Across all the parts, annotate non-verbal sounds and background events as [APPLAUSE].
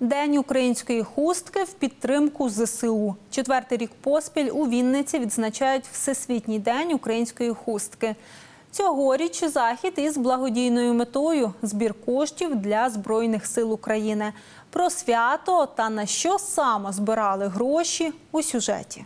День української хустки в підтримку ЗСУ. Четвертий рік поспіль у Вінниці відзначають Всесвітній день української хустки. Цьогоріч захід із благодійною метою збір коштів для Збройних сил України. Про свято та на що саме збирали гроші у сюжеті.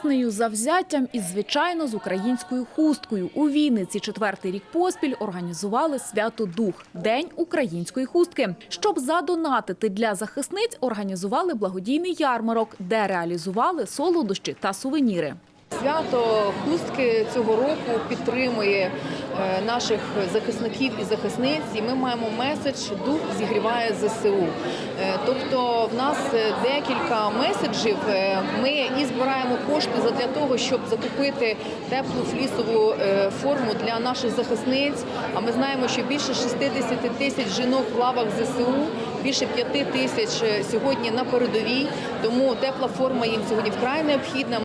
Піснею, завзяттям і, звичайно, з українською хусткою. У Вінниці четвертий рік поспіль організували свято Дух – День української хустки. Щоб задонатити для захисниць, організували благодійний ярмарок, де реалізували солодощі та сувеніри. Свято хустки цього року підтримує наших захисників і захисниць. І ми маємо меседж Дух зігріває ЗСУ. Е, Тобто, в нас е, декілька меседжів. Е, Ми і збираємо кошти для того, щоб закупити теплу флісову е, форму для наших захисниць. А ми знаємо, що більше 60 тисяч жінок в лавах ЗСУ, більше 5 тисяч е, сьогодні на передовій. Тому тепла форма їм сьогодні вкрай необхідна.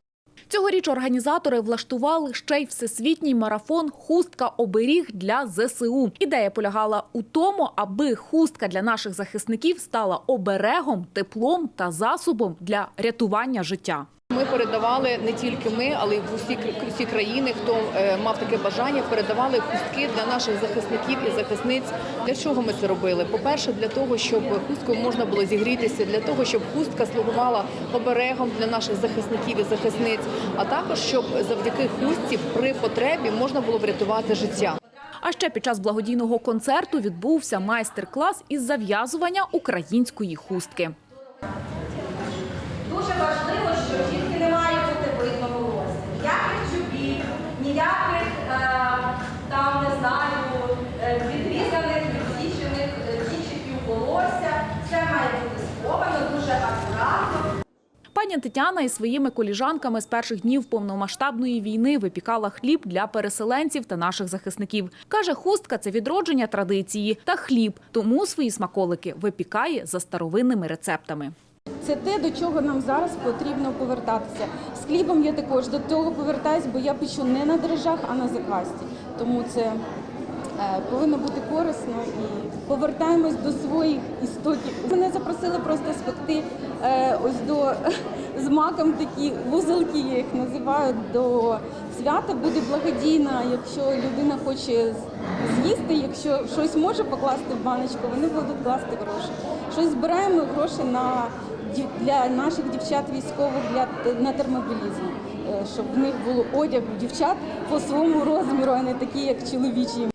Цьогоріч організатори влаштували ще й всесвітній марафон «Хустка оберіг для ЗСУ». Ідея полягала у тому, аби хустка для наших захисників стала оберегом, теплом та засобом для рятування життя. Ми передавали не тільки ми, але й в усі всі країни, хто е, мав таке бажання, передавали хустки для наших захисників і захисниць. Для чого ми це робили? По-перше, для того, щоб хусткою можна було зігрітися, для того, щоб хустка слугувала оберегом для наших захисників і захисниць, а також щоб завдяки хустці при потребі можна було врятувати життя. А ще під час благодійного концерту відбувся майстер-клас із зав'язування української хустки. Дуже важливо, Пані Тетяна із своїми коліжанками з перших днів повномасштабної війни випікала хліб для переселенців та наших захисників. Каже, хустка це відродження традиції та хліб, тому свої смаколики випікає за старовинними рецептами. Це те, до чого нам зараз потрібно повертатися. З хлібом я також до того повертаюсь, бо я печу не на дрожжах, а на заквасті. Тому це повинно бути корисно і повертаємось до своїх істоків. Мене запросили просто спекти е, ось до [LAUGHS] з маком такі вузелки, я їх називаю. До свята буде благодійна. Якщо людина хоче з'їсти, якщо щось може покласти в баночку, вони будуть класти гроші. Щось збираємо гроші на для наших дівчат військових для на термобілізм, е, щоб в них було одяг дівчат по своєму розміру, а не такі, як чоловічі.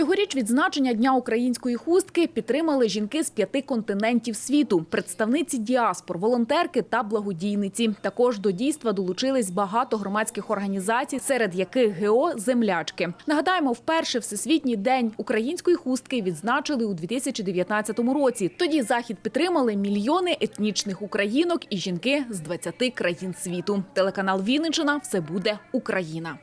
Цьогоріч відзначення Дня української хустки підтримали жінки з п'яти континентів світу, представниці діаспор, волонтерки та благодійниці. Також до дійства долучились багато громадських організацій, серед яких ГО «Землячки». Нагадаємо, вперше Всесвітній день української хустки відзначили у 2019 році. Тоді захід підтримали мільйони етнічних українок і жінки з 20 країн світу. Телеканал Вінниччина – все буде Україна.